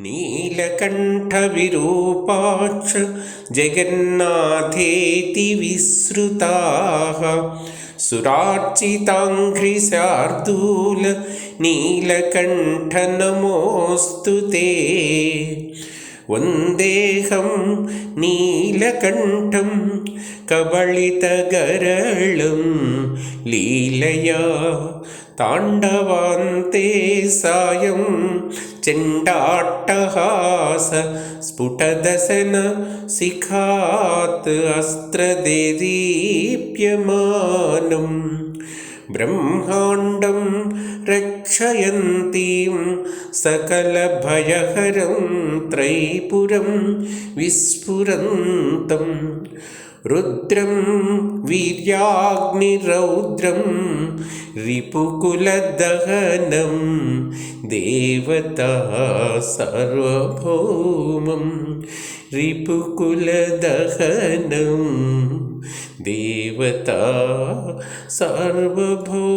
नीलकण्ठविरूपाक्ष जगन्नाथेति विसृताः। सुरार्चिताङ्घ्रिशार्दूल नीलकण्ठ नमोऽस्तु ते। वन्देहं नीलकण्ठं कबलितगरलं लीलया ताण्डवान्ते सायं चण्डाट्टहास स्फुटदशन शिखात् अस्त्रदेदीप्यमानं। ब्रह्माण्डं रक्षयन्तीं सकलभयहरं त्रैपुरं विस्फुरन्तम् रुद्रं वीर्याग्निरौद्रं रिपुकुलदहनं देवता सार्वभौमं रिपुकुलदहनं देवता सार्वभौमम्